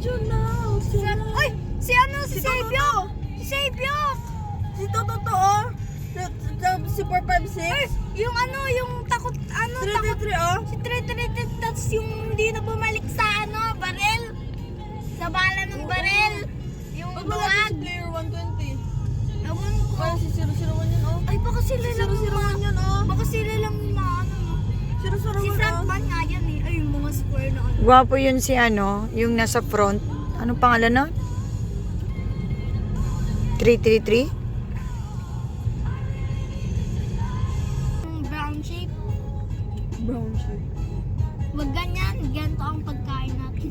you now. Si, ay! Si ano? Si, Si Sabio! Si Sabio! Si Totoo. Si 456. Ay! Yung ano, yung takot, ano, takot. 333 oh. Si Tre Tre Tre, tapos yung hindi na bumalik sa ano, barel. Sa bala ng barel. Yung buwag. si player 120? Ewan ko. Parang si 001 yun oh. Ay, baka sila Si lang yung 001 yun oh. Baka sila lang yung mga ano. 001 square na. Gwapo yun si ano, yung nasa front. Anong pangalan nun? 333? Yung brown shape. Brown shirt. Wag ganyan. Ganito ang pagkain natin.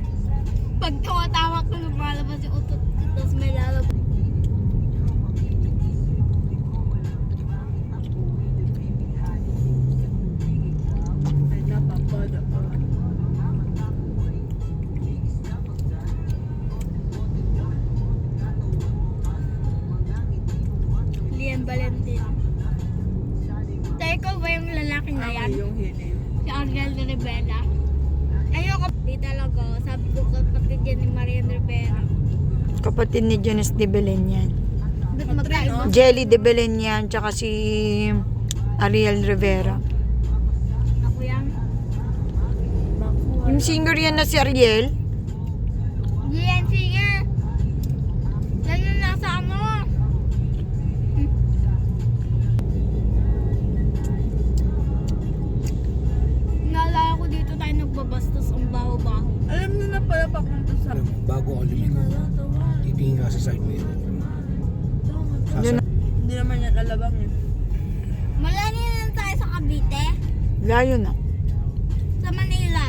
Pag tumatawa ko, lumalabas yung utot tapos may lalabas. Liam Valentin. Teko ba yung lalaki na yan? Ako yung hili. Si Ariel de Rivera. Ayoko. Di talaga. Sabi ko kapatid yan ni Marian Rivera. Kapatid ni Jonas de Belen yan. Ba't magkaiba? Jelly de Belen yan, tsaka si Ariel Rivera. Ako yan. Yung singer yan na si Ariel, papunta sa... Bago ako lumingo, titingin ka sa side mirror. Yun. Sasa- Hindi naman yan alabang eh. Malani na lang tayo sa Cavite. layo na. Sa Manila.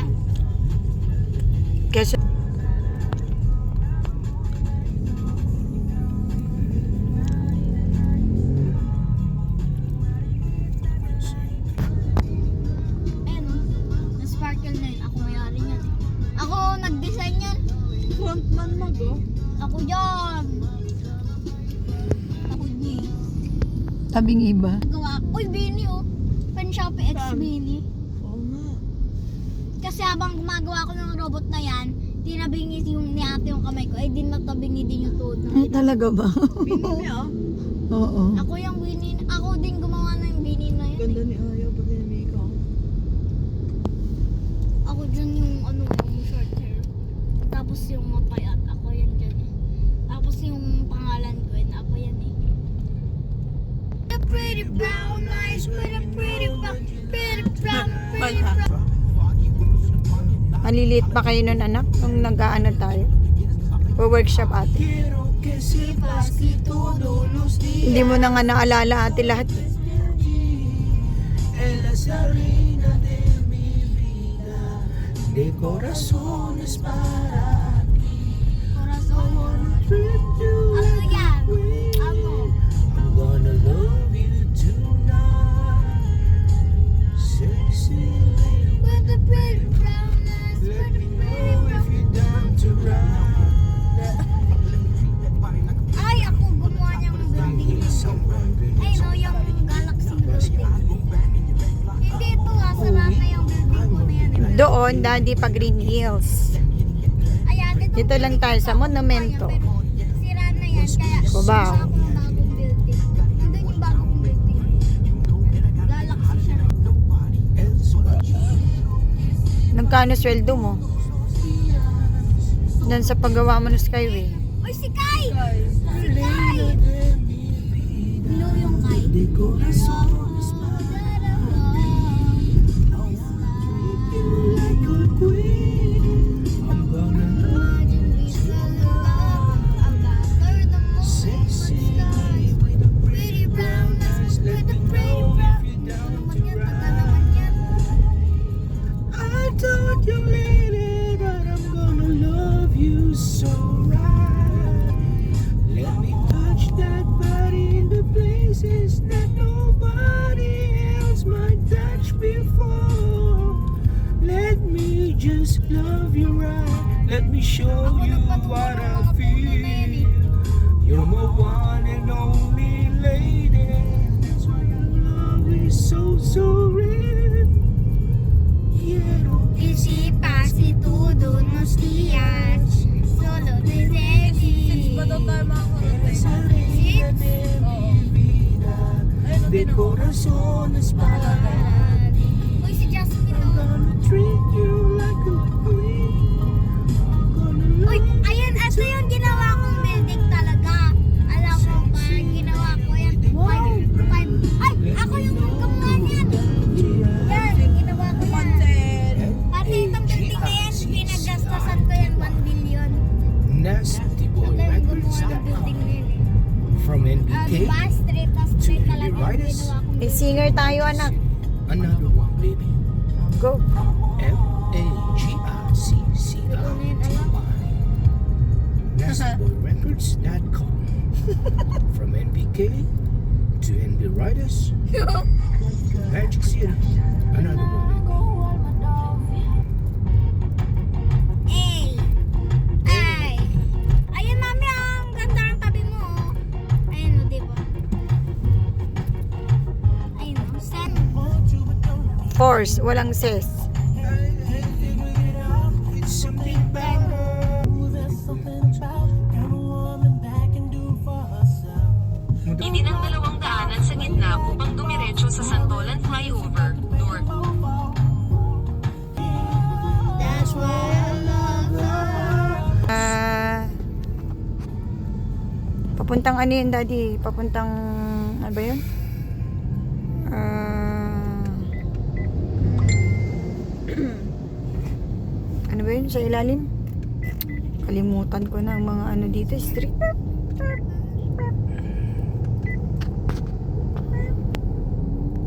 Kasi Frontman mag oh. Ako yan. Ako di. tabing iba. Gawa. Uy, Bini oh. Pen Shopee X Saan? Bini. Oo nga. Kasi habang gumagawa ko ng robot na yan, tinabingi yung ni ate yung kamay ko, eh din natabingi din yung tuhod ng Ay, talaga ba? Bini niya oh. Oo. Ako yung Bini, ako din gumawa ng Bini na yun. Ganda eh. ni Ayo pati ni Mika. Ako dyan yung ano, yung short hair. Tapos yung mapayat, ako yan dyan eh. Tapos yung pangalan ko, eh, ako yan eh. The pretty brown eyes with a pretty brown, pretty brown, pretty brown. Maliliit pa kayo nun anak nung nag-aano tayo? Po-workshop ate. Hindi mo na nga naalala ate lahat. de corazones para treat you Ano yan? Doon, daddy pa Green Hills. Ayan, Dito lang tayo sa monumento. Sira na yan, kaya siya. Nagkano sweldo mo? Doon sa paggawa mo ng Skyway. Uy, si Kai! Si Kai! Blue yung Kai. Just love you right. Let me show you what I feel. You're my one and only lady. That's why love is so so real. Yeah. Isipasitudo nos días De corazones para to the rightest. May singer tayo, anak. Another one, baby. Go. F-A-G-I-C-C-I-T-Y. NastBoyRecords.com From NBK to NB Riders. Magic City. Another one, can do for herself. Itinang dalawang daanan sa gitna upang dumiretso sa Santolan Flyover, North. That's why I love her. Ah, papuntang ano yun, daddy? Papuntang, ano ba yun? Ano ba yun? Sa ilalim? Kalimutan ko na ang mga ano dito, street.